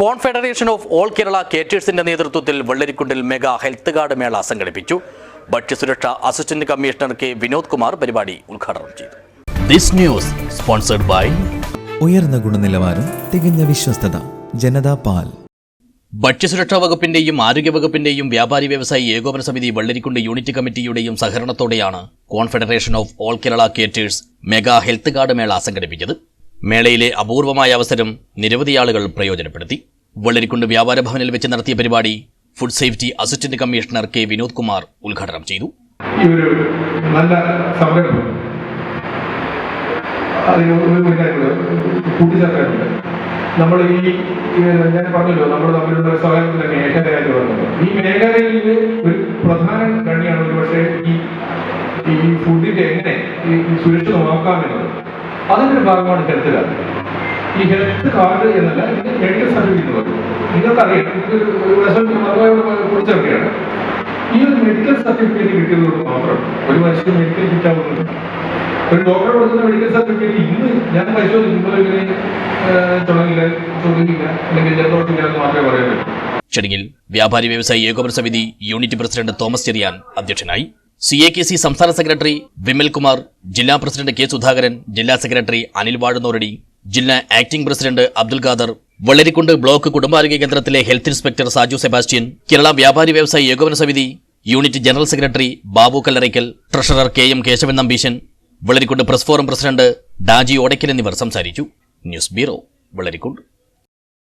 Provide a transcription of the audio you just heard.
Confederation of all Kerala കേറ്റേഴ്സിന്റെ നേതൃത്വത്തിൽ വെള്ളരിക്കുണ്ടിൽ മെഗാ ഹെൽത്ത് കാർഡ് മേള സംഘടിപ്പിച്ചു. ഭക്ഷ്യസുരക്ഷ assistant commissioner K. Vinod Kumar പരിപാടി ഉദ്ഘാടനം ചെയ്തു. ദിസ് ന്യൂസ് സ്പോൺസർഡ് ബൈ ഉയർന്ന ഗുണനിലവാരം തികഞ്ഞ വിശ്വസ്തത ജനതാ പാൽ. ഭക്ഷ്യസുരക്ഷാ വകുപ്പിന്റെയും ആരോഗ്യ വകുപ്പിന്റെയും വ്യാപാരി വ്യവസായി ഏകോപന സമിതി വെള്ളരിക്കുണ്ട് യൂണിറ്റ് കമ്മിറ്റിയുടെയും സഹകരണത്തോടെയാണ് confederation of all Kerala caterers mega health card മേള സംഘടിപ്പിച്ചത്. മേളയിലെ അപൂർവമായ അവസരം നിരവധി ആളുകൾ പ്രയോജനപ്പെടുത്തി. വെള്ളരിക്കുണ്ട് വ്യാപാര ഭവനിൽ വെച്ച് നടത്തിയ പരിപാടി food safety assistant commissioner K Vinod Kumar ഉദ്ഘാടനം ചെയ്തു. നല്ല നമ്മൾ ഈ ഞാൻ പറഞ്ഞല്ലോ നമ്മൾ തമ്മിലുള്ള ഒരു സഹകരണത്തിന്റെ മേഖലയായിട്ട് പറഞ്ഞത് ഈ മേഖലയിൽ ഒരു പ്രധാന കണ്ണിയാണ് ഒരു പക്ഷേ ഈ ഫുഡിന്റെ എങ്ങനെ സുരക്ഷിതമാക്കാമെന്നത് അതിന്റെ ഒരു ഭാഗമാണ് ഹെൽത്ത് കാർഡ് ഈ ഹെൽത്ത് കാർഡ് എന്നല്ല ഇത് മെഡിക്കൽ സർട്ടിഫിക്കറ്റ് പറയും നിങ്ങൾക്കറിയാം ഈ ഒരു മെഡിക്കൽ സർട്ടിഫിക്കറ്റ് കിട്ടിയതുകൊണ്ട് മാത്രം ഒരു മനുഷ്യന് മെഡിക്കൽ കിട്ടാവുന്നത്. ഒരു ഡോക്ടർ കൊടുക്കുന്ന മെഡിക്കൽ സർട്ടിഫിക്കറ്റ് ഇന്ന് ഞാൻ പരിശോധിക്കുമ്പോൾ ഇങ്ങനെ തുടങ്ങില്ല ചോദിക്കില്ല അല്ലെങ്കിൽ ജലദോഷമില്ല എന്ന് മാത്രമേ പറയാൻ പറ്റൂ. ചടങ്ങിൽ വ്യാപാരി വ്യവസായി ഏകോപന സമിതി യൂണിറ്റ് പ്രസിഡന്റ് തോമസ് ചെറിയാൻ അധ്യക്ഷനായി. സി എ കെ സി സംസ്ഥാന സെക്രട്ടറി വിമൽകുമാർ ജില്ലാ പ്രസിഡന്റ് കെ സുധാകരൻ ജില്ലാ സെക്രട്ടറി അനിൽ വാഴുന്നോരടി ജില്ലാ acting president Abdul Khader Vellarikundu block കുടുംബാരോഗ്യ കേന്ദ്രത്തിലെ health inspector Saju Sebastian Kerala Vyapari Vyavasaya Ekopana Samithi unit general secretary Babu Kallarakkal treasurer K M Keshavan Nambeesan Vellarikundu press forum president Daji Odakkal എന്നിവർ സംസാരിച്ചു. News bureau Vellarikundu.